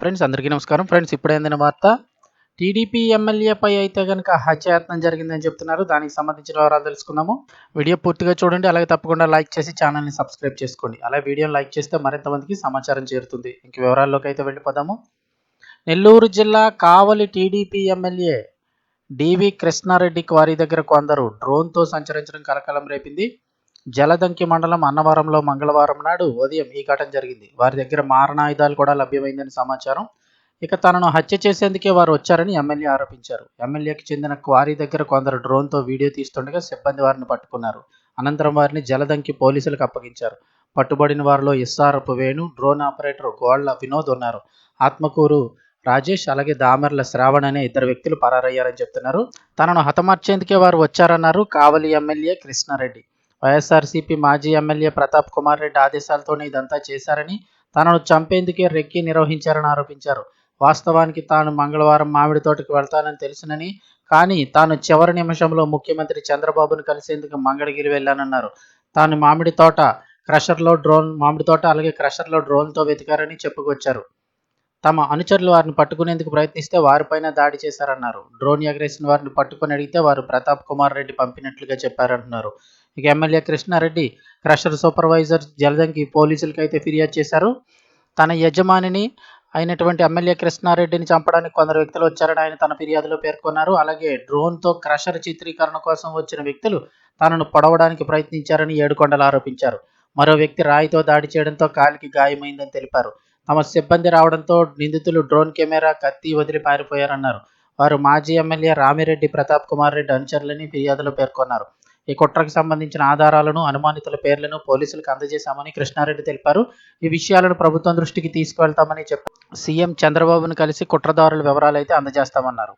Friends అందరికీ నమస్కారం. Friends ఇప్పుడైందిన వార్త. టీడీపీ ఎమ్మెల్యేపై అయితే కనుక హత్యాయత్నం జరిగిందని చెప్తున్నారు. దానికి సంబంధించిన వివరాలు తెలుసుకుందాము. వీడియో పూర్తిగా చూడండి. అలాగే తప్పకుండా లైక్ చేసి ఛానల్ని సబ్స్క్రైబ్ చేసుకోండి. అలాగే వీడియోని లైక్ చేస్తే మరింత మందికి సమాచారం చేరుతుంది. ఇంక వివరాల్లోకి అయితే వెళ్ళిపోదాము. నెల్లూరు జిల్లా Kavali TDP MLA DV Krishna Reddy quarry దగ్గర కొందరు డ్రోన్తో సంచరించడం కలకలం రేపింది. జలదంకి మండలం అన్నవరంలో మంగళవారం నాడు ఉదయం ఈ ఘటన జరిగింది. వారి దగ్గర మారణాయుధాలు కూడా లభ్యమైందని సమాచారం. ఇక తనను హత్య చేసేందుకే వారు వచ్చారని ఎమ్మెల్యే ఆరోపించారు. ఎమ్మెల్యేకి చెందిన క్వారీ దగ్గర కొందరు డ్రోన్తో వీడియో తీస్తుండగా సిబ్బంది వారిని పట్టుకున్నారు. అనంతరం వారిని జలదంకి పోలీసులకు అప్పగించారు. పట్టుబడిన వారిలో SRF Venu drone operator Golla Vinod ఉన్నారు. ఆత్మకూరు రాజేష్ అలాగే దామెర్ల శ్రావణ్ అనే ఇద్దరు వ్యక్తులు పరారయ్యారని చెప్తున్నారు. తనను హతమార్చేందుకే వారు వచ్చారన్నారు కావలి ఎమ్మెల్యే కృష్ణారెడ్డి. వైఎస్ఆర్సీపీ మాజీ ఎమ్మెల్యే ప్రతాప్ కుమార్ రెడ్డి ఆదేశాలతోనే ఇదంతా చేశారని తనను చంపేందుకే రెక్కి నిర్వహించారని ఆరోపించారు. వాస్తవానికి తాను మంగళవారం మామిడి తోటకు వెళ్తానని తెలిసినని కానీ తాను చివరి నిమిషంలో ముఖ్యమంత్రి చంద్రబాబును కలిసేందుకు మంగళగిరి వెళ్ళానన్నారు. తాను మామిడి తోట క్రషర్లో డ్రోన్ మామిడి తోట అలాగే క్రషర్లో డ్రోన్తో వెతికారని చెప్పుకొచ్చారు. తమ అనుచరులు వారిని పట్టుకునేందుకు ప్రయత్నిస్తే వారిపైన దాడి చేశారన్నారు. డ్రోన్ ఎగరేసిన వారిని పట్టుకొని అడిగితే వారు ప్రతాప్ కుమార్ రెడ్డి పంపినట్లుగా చెప్పారంటున్నారు. ఇక MLA Krishna Reddy crusher supervisor Jaladanki పోలీసులకు అయితే ఫిర్యాదు చేశారు. తన యజమానిని అయినటువంటి ఎమ్మెల్యే కృష్ణారెడ్డిని చంపడానికి కొందరు వ్యక్తులు వచ్చారని ఆయన తన ఫిర్యాదులో పేర్కొన్నారు. అలాగే డ్రోన్తో క్రషర్ చిత్రీకరణ కోసం వచ్చిన వ్యక్తులు తనను పొడవడానికి ప్రయత్నించారని ఏడుకొండలు ఆరోపించారు. మరో వ్యక్తి రాయితో దాడి చేయడంతో కాలికి గాయమైందని తెలిపారు. తమ సిబ్బంది రావడంతో నిందితులు డ్రోన్ కెమెరా కత్తి వదిలి పారిపోయారన్నారు. వారు మాజీ ఎమ్మెల్యే రామిరెడ్డి ప్రతాప్ కుమార్ రెడ్డి అనుచరులని ఫిర్యాదులో పేర్కొన్నారు. ఈ కుట్రకు సంబంధించిన ఆధారాలను అనుమానితుల పేర్లను పోలీసులకు అందజేశామని కృష్ణారెడ్డి తెలిపారు. ఈ విషయాలను ప్రభుత్వం దృష్టికి తీసుకువెళ్తామని చెప్పారు సీఎం చంద్రబాబును కలిసి కుట్రదారుల వివరాలు అయితే అందజేస్తామన్నారు.